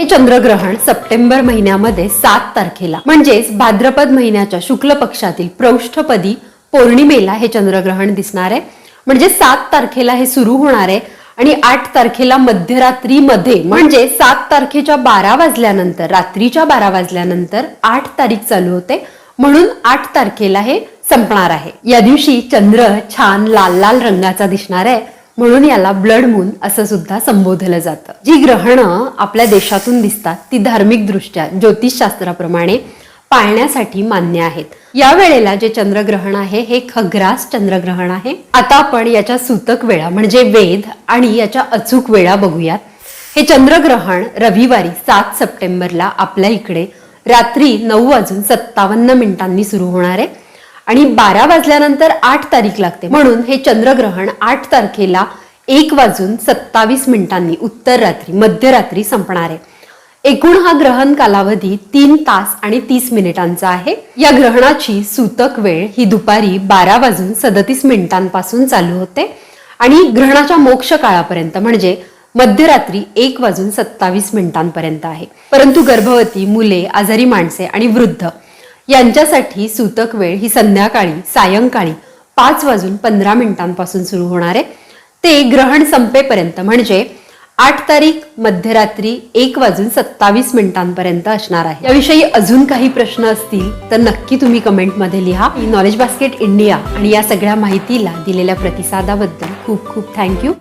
हे चंद्रग्रहण सप्टेंबर महिन्यामध्ये सात तारखेला. म्हणजेच भाद्रपद महिन्याच्या शुक्ल पक्षातील प्रौष्ठपदी पौर्णिमेला हे चंद्रग्रहण दिसणार आहे. म्हणजे सात तारखेला हे सुरू होणार आहे आणि आठ तारखेला मध्यरात्रीमध्ये म्हणजे सात तारखेच्या बारा वाजल्यानंतर रात्रीच्या बारा वाजल्यानंतर आठ तारीख चालू होते. म्हणून आठ तारखेला हे संपणार आहे. या दिवशी चंद्र छान लाल लाल रंगाचा दिसणार आहे. म्हणून याला ब्लड मून असं सुद्धा संबोधलं जातं. जी ग्रहणं आपल्या देशातून दिसतात ती धार्मिक दृष्ट्या ज्योतिषशास्त्राप्रमाणे पाळण्यासाठी मान्य आहेत. या वेळेला जे चंद्रग्रहण आहे हे खग्रास चंद्रग्रहण आहे. आता आपण याच्या सूतक वेळा म्हणजे वेध आणि याच्या अचूक वेळा बघूयात. हे चंद्रग्रहण रविवारी सात सप्टेंबरला आपल्या इकडे रात्री नऊ वाजून सत्तावन्न मिनिटांनी सुरू होणार आहे. आणि बारा वाजल्यानंतर आठ तारीख लागते. म्हणून हे चंद्रग्रहण आठ तारखेला एक वाजून सत्तावीस मिनिटांनी उत्तर रात्री मध्यरात्री संपणार आहे. एकूण हा ग्रहण कालावधी तीन तास आणि तीस मिनिटांचा आहे. या ग्रहणाची सूतक वेळ ही दुपारी बारा वाजून सदतीस मिनिटांपासून चालू होते. आणि ग्रहणाच्या मोक्ष काळापर्यंत म्हणजे मध्यरात्री एक वाजून सत्तावीस मिनिटांपर्यंत आहे. परंतु गर्भवती मुले आजारी माणसे आणि वृद्ध यांच्यासाठी सूतक वेळ ही संध्याकाळी सायंकाळी पाच वाजून पंधरा मिनिटांपासून सुरू होणार आहे. ते ग्रहण संपेपर्यंत म्हणजे आठ तारीख मध्यरात्री एक वाजून सत्तावीस मिनिटांपर्यंत असणार आहे. याविषयी अजून काही प्रश्न असतील तर नक्की तुम्ही कमेंटमध्ये लिहा. नॉलेज बास्केट इंडिया आणि या सगळ्या माहितीला दिलेल्या प्रतिसादाबद्दल खूप खूप थँक्यू.